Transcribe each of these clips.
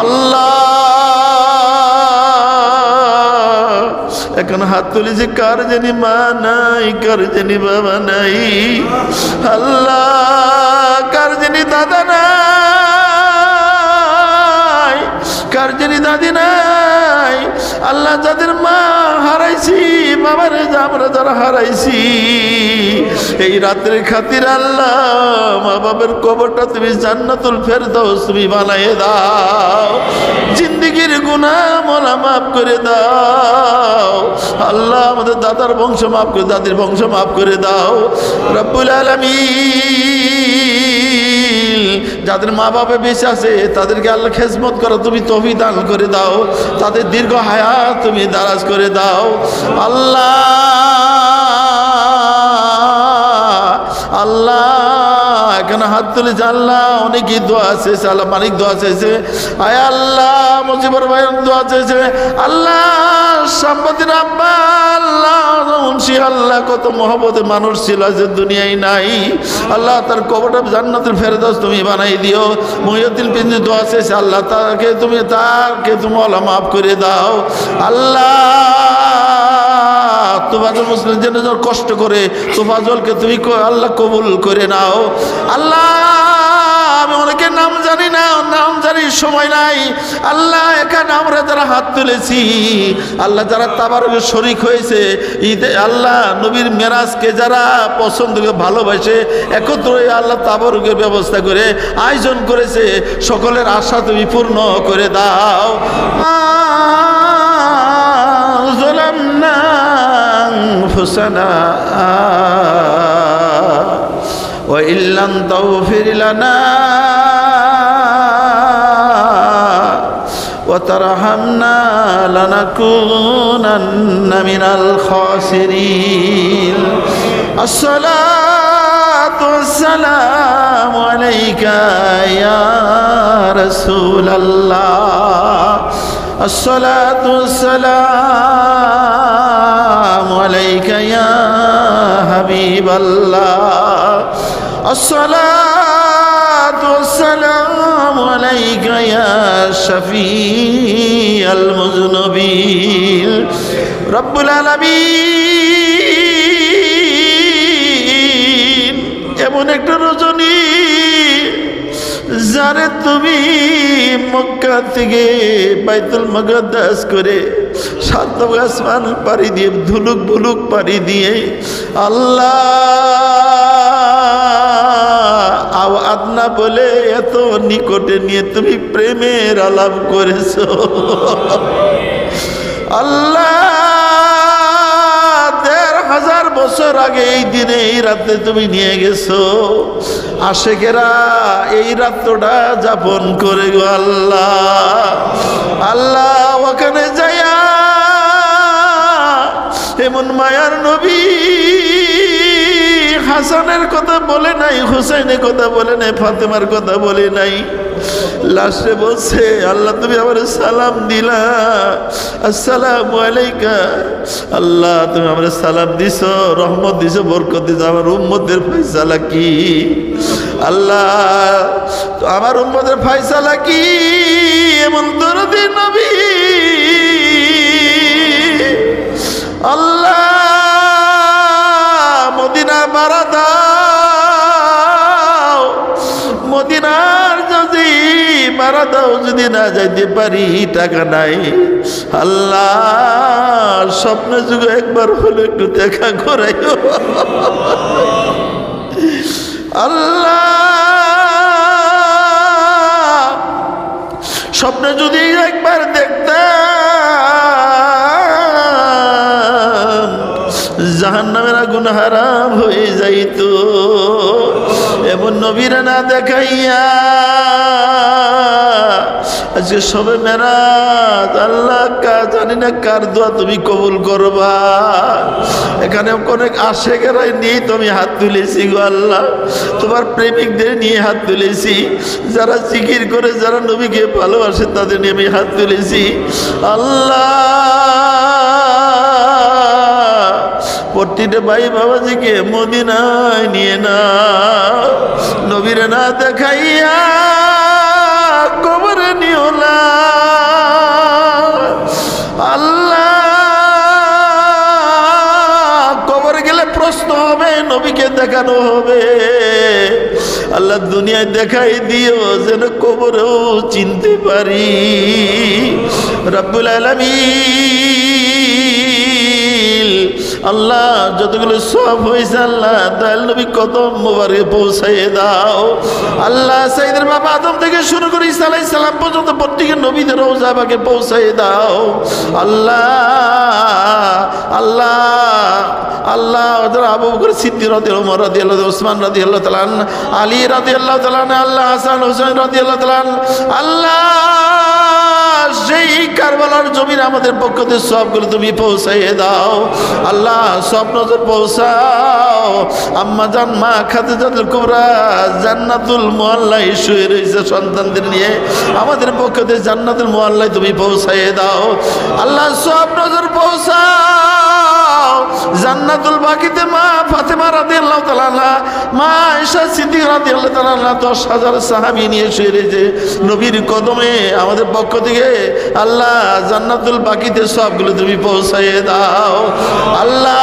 আল্লাহ। এখন হাত তুলি যে কার জানি মা নাই, কার জানি বাবা নাই। আল্লাহ, কার জানি দাদা নাই, কার জানি দাদি নাই। আল্লাহ যাদের মা বাবার আমরা যারা হারাইছি। এই রাতের খাতির আল্লাহ, মা বাবার কবরটা তুমি জান্নাতুল ফের দাও তুমি বানাই দাও। জিন্দিগির গুনাহ মোলা মাফ করে দাও। আল্লাহ আমাদের দাদার বংশ মাফ করে, দাদির বংশ মাফ করে দাও। রব্বুল আলামিন। যাদের মা বাপে বেঁচে আছে, তাদেরকে আল্লাহ খেজমত করো তুমি তফি দান করে দাও, তাদের দীর্ঘ হায়া তুমি দারাজ করে দাও। আল্লাহ আল্লাহ এখানে হাত তুলেছে আল্লাহ অনেকই দোয়া চেয়েছে, আল্লাহ মানিক দোয়া চেয়েছে। আয় আল্লাহ, মুজিবর ভাই দোয়া চেয়েছে। আল্লাহ, সম্পত্তির আল্লাহ আল্লাহ, কত মহব্বতের মানুষ ছিল যে দুনিয়ায় নাই। আল্লাহ, তার কবরটা জান্নাতের ফেরদাস তুমি বানাই দিও। মহিউদ্দিন পিন্দি দোয়া চেয়েছে, আল্লাহ, তাকে তুমি তাকে তুমি আল্লাহ মাফ করে দাও। আল্লাহ তোফাজল মুসলিম যেন যেন কষ্ট করে তোফাজলকে তুমি আল্লাহ কবুল করে নাও। আল্লাহ, আমি অনেকের নাম জানি না নাম জানি, সময় নাই। আল্লাহ এখানে আমরা যারা হাত তুলেছি, আল্লাহ যারা তাবারকে শরিক হয়েছে, ঈদে আল্লাহ নবীর মেরাজকে যারা পছন্দ ভালোবাসে, একত্র হয়ে আল্লাহ তাবারকের ব্যবস্থা করে আয়োজন করেছে, সকলের আশা তুমি পূর্ণ করে দাও। أنفسنا وإن لم تغفر لنا وترحمنا لنكونن من الخاسرين الصلاة والسلام عليك يا رسول الله الصلاة والسلام عليك يا حبيب الله الصلاة والسلام عليك يا شفيع المذنبين رب العالمين এমন একটা রজনী যারে তুমি মক্কা থেকে বাইতুল মকদ্দাস করে সাত আসমান পাড়ি দিয়ে, ধুলুক ভুলুক পাড়ি দিয়ে, আল্লাহ আদনা বলে এত নিকটে নিয়ে তুমি প্রেমের আলাপ করেছ। আল্লাহ বছর আগে এই দিনে, এই রাতে তুমি নিয়ে গেছো। আশেকেরা, এই রাত্রটা যাপন করে গো আল্লাহ। আল্লাহ ওখানে যাইয়া এমন মায়ার নবী হাসানের কথা বলে নাই, হুসাইনের কথা বলে নাই, ফাতেমার কথা বলে নাই। লাস্টে বলছে, আল্লাহ, তুমি আমার সালাম দিলা। আসসালাম আলাইকা। আল্লাহ, তুমি আমার সালাম দিছ, রহমত দিছ, বরকত দিছ। আমার উম্মতের ফয়সালা কি? আল্লাহ আমার উম্মতের ফয়সালা কি? এমন দরদি নবী দাও যদি না যাইতে পারি, টাকা নাই। আল্লাহ, স্বপ্ন যুগে একবার হলে একটু দেখা করাইও। আল্লাহ, স্বপ্ন যদি একবার দেখতাম জাহান নামের আগুন হারাম হয়ে যাইতো। এমন নবীরা না দেখাইয়া আজকে সবে মেরাজ, আল্লাহ জানি না কার দোয়া তুমি কবুল করবা। এখানে অনেক আশেকেরাই নিয়ে তুমি হাত তুলেছি গো আল্লাহ। তোমার প্রেমিকদের নিয়ে হাত তুলেছি। যারা জিকির করে, যারা নবীকে ভালোবাসে, তাদের নিয়ে আমি হাত তুলেছি। আল্লাহ! প্রতিটা ভাই বাবাজিকে মদিনায় নিয়ে না, নবীরে না দেখাইয়া দেখানো হবে। আল্লাহ দুনিয়ায় দেখাই দিও যেন কবরেও চিনতে পারি। রব্বুল আলমিন আল্লাহ যতগুলো সব হয়েছে আল্লাহ দয়াল নবী কত মোবারকে পৌঁছাইয়ে দাও। আল্লাহ সাইদের বাবা আদম থেকে শুরু করে ইসা আলাইহিস সালাম পর্যন্ত প্রত্যেকে নবীদের রোজাবাকে পৌঁছাইয়ে দাও। আল্লাহ আল্লাহ আল্লাহ আবু বকর সিদ্দিক রাদিয়াল্লাহু ওমর রাদিয়াল্লাহু ওসমান রাদিয়াল্লাহু তাআলা আন, আলী রাদিয়াল্লাহু তাআলা তালান আল্লাহ হাসান হোসেন রাদিয়াল্লাহু তাআলা আন, আল্লাহ সেই কারবালার জমিন আমাদের পক্ষ থেকে সবগুলো তুমি পৌঁছাইয়ে দাও। আল্লাহ, সব নজর পৌঁছাও। আম্মা জান, মা খাতে খাদিজাতুল কুবরা জান্নাতুল মুআল্লায় শুয়ে রয়েছে সন্তানদের নিয়ে। আমাদের পক্ষ থেকে জান্নাতুল মুআল্লায় তুমি পৌঁছাইয়ে দাও। আল্লাহ, সব নজর পৌঁছাও। জান্নাতুল বাকিতে মা ফাতেমা রাদিয়াল্লাহু তাআলা মা আয়েশা সিদ্দিক রাতে আল্লাহ তালা দশ হাজার সাহাবী নিয়ে শুয়ে রয়েছে নবীর কদমে আমাদের পক্ষ থেকে আল্লাহ জান্নাতুল বাকিতে সবগুলো তুমি পৌঁছাইয়ে দাও। আল্লাহ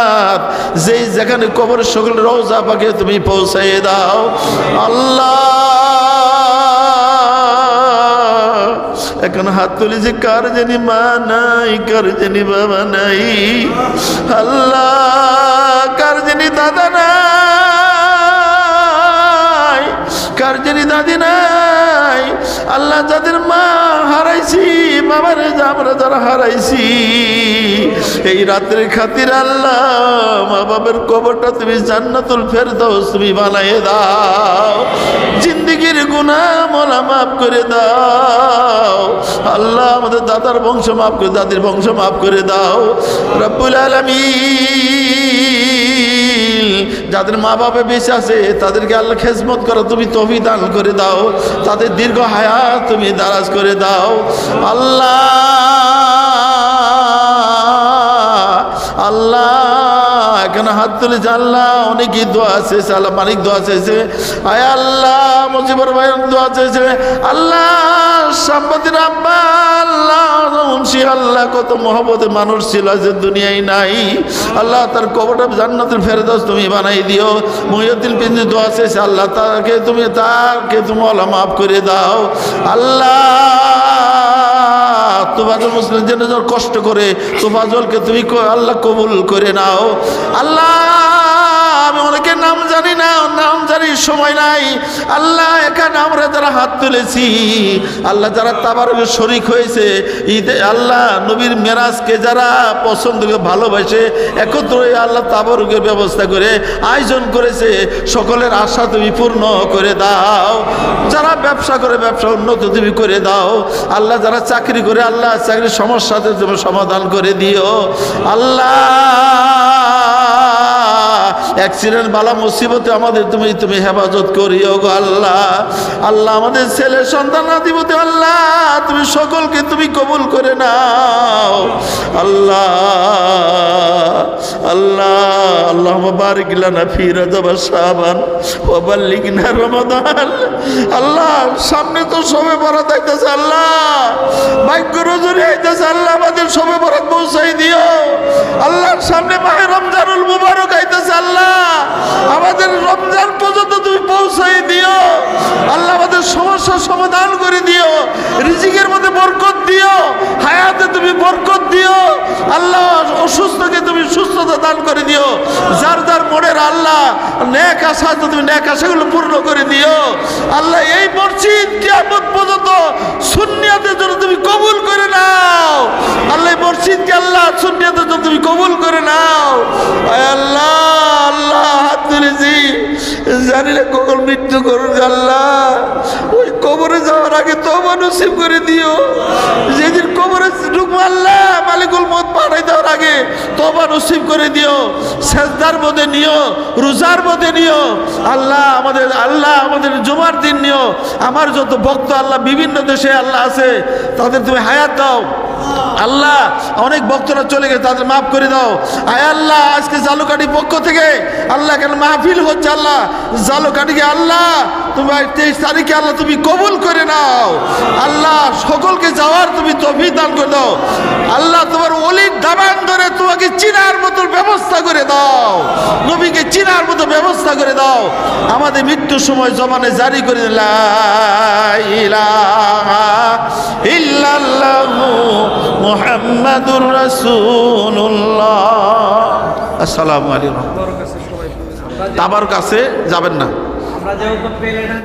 মমিনাত যেই যেখানে কবর সকল রোজা পাকে তুমি পৌঁছাইয়ে দাও। আল্লাহ! এখন হাত তুলি যে কার জানি মা নাই, কার জানি বাবা নাই। আল্লাহ! কার জানি দাদা নাই, কার জানি দাদি নাই। আল্লাহ যাদের মা হারাইছি, বাবারে আমরা যারা হারাইছি, এই রাত্রের খাতির আল্লাহ মা বাবার কবরটা তুমি জান্নাতুল ফেরদাউস তুমি বানাইয়ে দাও। জিন্দিগির গুনাহ মোলা মাফ করে দাও। আল্লাহ আমাদের দাদার বংশ মাফ করে, দাদির বংশ মাফ করে দাও। রব্বুল আলামিন যাদের মা বাবা বেঁচে আছে, তাদেরকে আল্লাহ খেজমত করো, তুমি তবি দান করে দাও। তাদের দীর্ঘ হায়া তুমি দারাজ করে দাও। আল্লাহ আল্লাহ এখানে হাত তুলে আল্লাহ অনেকই দোয়া চেয়েছে, আল্লাহ মানিক দোয়া চেয়েছে। আয় আল্লাহ, মুজিবুর ভাই দোয়া চেয়েছে। আল্লাহ সাম্বাদির আব্বা, আল্লাহ আল্লাহ, কত মহব্বতে মানুষ ছিল যে দুনিয়ায় নাই। আল্লাহ তার কবরটা জান্নাতুল ফেরদাউস তুমি বানাই দিও। মহিউদ্দিন পিন্দি দোয়া চেয়েছে, আল্লাহ তাকে তুমি তাকে তুমি আল্লাহ মাফ করে দাও। আল্লাহ তোফাজল মুসলিম যেন কষ্ট করে তো ফাজলকে তুমি আল্লাহ কবুল করে নাও। আল্লাহ! আমি অনেকের নাম জানি না নাম জানি, সময় নাই। আল্লাহ এখানে আমরা যারা হাত তুলেছি, আল্লাহ যারা তাবারকে শরিক হয়েছে, ঈদে আল্লাহ নবীর মেরাজকে যারা পছন্দ করে ভালোবাসে, একত্র হয়ে আল্লাহ তাবারকের ব্যবস্থা করে আয়োজন করেছে, সকলের আশা তুমি পূর্ণ করে দাও। যারা ব্যবসা করে, ব্যবসা উন্নত তুমি করে দাও। আল্লাহ যারা চাকরি করে, আল্লাহ চাকরির সমস্যাতে তুমি সমাধান করে দিও। আল্লাহ অ্যাক্সিডেন্ট, বালা মুসিবতে আমাদের তুমি তুমি হেফাজত করিও গো আল্লাহ। আল্লাহ আমাদের ছেলে সন্তান আদিপতি আল্লাহ, তুমি সকলকে তুমি কবুল করে নাও। আল্লাহ আল্লাহ আল্লাহ বারিক লানা ফি রজব শাবান ওয়া বাল্লিগনা রমাদান। আল্লাহ, সামনে তো সবে বরাত আইতেছে আল্লাহ। ভাগ্য রজনী আইতেছে আল্লাহ, আমাদের সবে বরাত পৌঁছাই দিও। আল্লাহর সামনে মাহে রমজানুল মুবারক আইতেছে আল্লাহ আমাদের রমজান পর্যন্ত পৌঁছাই দিও। আল্লাহ আমাদের সমস্যার সমাধান করে দিও। রিজিকের মধ্যে বরকত দিও। হায়াতে তুমি বরকত দিও। আল্লাহ অসুস্থকে তুমি সুস্থতা দান করে দিও। যার যার মনের আল্লাহ ন্যাক আশা তুমি ন্যাক আশাগুলো পূর্ণ করে দিও। আল্লাহ এই মসজিদ কিয়ামত পর্যন্ত সুন্নিয়াতের জন্য তুমি কবুল করে নাও। আল্লাহ মসজিদকে আল্লাহ সুন্নিয়াতের জন্য তুমি কবুল করে নাও। আল্লাহ আল্লাহ হাত তুলেছি। কখন মৃত্যু করুন আল্লাহ, ওই কবরে যাওয়ার আগে তবা নসিব করে দিও। যেদিন কবরে ঢুকবো আল্লাহ, মালিকুল মত পাঠাই দেওয়ার আগে তবা নসিব করে দিও, সেজদার মধ্যে নিও, রোজার মধ্যে নিও। আল্লাহ আমাদের আল্লাহ আমাদের জুমার দিন নিও। আমার যত ভক্ত আল্লাহ, বিভিন্ন দেশে আল্লাহ আছে, তাদের তুমি হায়াত দাও। আল্লাহ, অনেক ভক্তরা চলে গেছে, তাদের মাফ করে দাও। আয় আল্লাহ, আজকে জালুকাটি পক্ষ থেকে আল্লাহ কেন মাহফিল হচ্ছে আল্লাহ? জালুকাটিকে আল্লাহ তুমি তেইশ তারিখে আল্লাহ তুমি কবুল করে নাও। আল্লাহ সকলকে যাওয়ার তুমি তফি দান করে দাও। আল্লাহ তোমার অলির দাবান ধরে তোমাকে চিনার মতো ব্যবস্থা করে দাও। নবীকে চিনার মতো ব্যবস্থা করে দাও। আমাদের মৃত্যুর সময় জমানে জারি করে মুহাম্মাদুর রাসূলুল্লাহ। আসসালামু আলাইকুম। তাবার কাছে যাবেন না। আমরা যেহেতু পেলে না